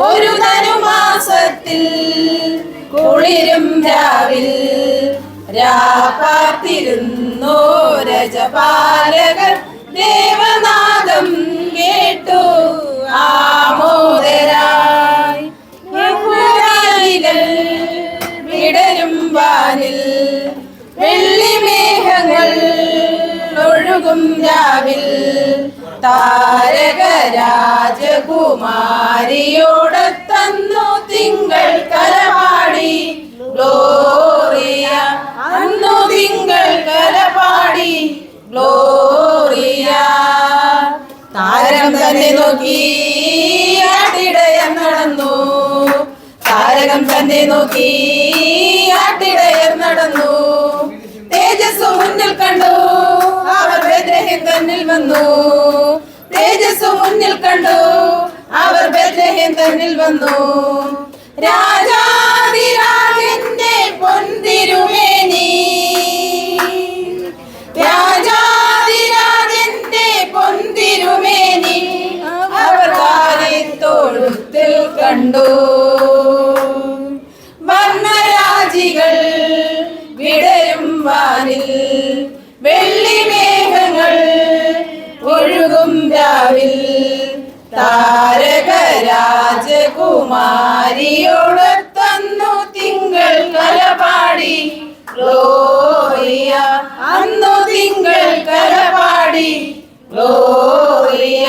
ഒരു ധനുമാസത്തിൽ കുളിരും രാവിൽ രാപ്പാർത്തിരുന്നു രജപാലകർ ദേവനാദം കേട്ടു ആമോദരായി. വിടരും വാനിൽ വെള്ളിമേഘങ്ങൾ ഒഴുകും രാവിൽ താരക നോക്കി ആട്ടിടയം നടന്നു. താരകം തന്നെ നോക്കി ആട്ടിടയം നടന്നു. തേജസ് മുന്നിൽ കണ്ടു. അവർ ബേദ്രഹേം തന്നിൽ വന്നു. തേജസ് മുന്നിൽ കണ്ടു. അവർ ബേദ്രഹേം തന്നിൽ വന്നു. രാജാതിരാജന്റെ കണ്ടു. വർണരാജികൾ വിടരും വാനിൽ വെള്ളിമേഘങ്ങൾ ഒഴുകും രാവിൽ. താരക തന്നു തിങ്കൾ കലപാടി. ഗ്ലോറിയ അന്നു തിങ്കൾ കലപാടി. ഗ്ലോറിയ.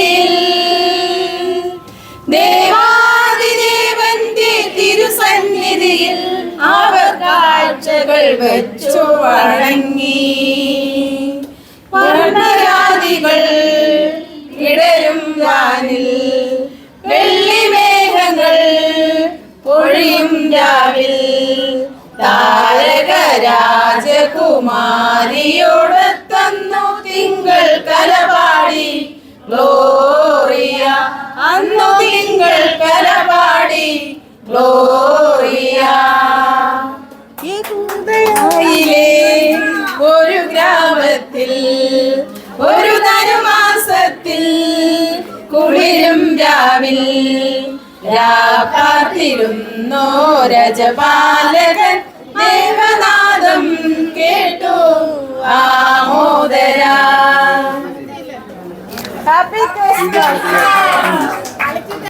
തിരുസന്നിധിയിൽ അവർ കാഴ്ചകൾ വെച്ചു വണങ്ങി. വർണരാതികൾ ഇടരും വെള്ളി വെള്ളിമേഘങ്ങൾ പൊഴിയും രാവിൽ. താരക രാജകുമാരിയോടത്തന്നു രാവിൽ രാപ്പാർത്തിരുന്നോ രജപാലകൻ ദേവനാദം കേട്ടു ആമോദരാ. Happy Christmas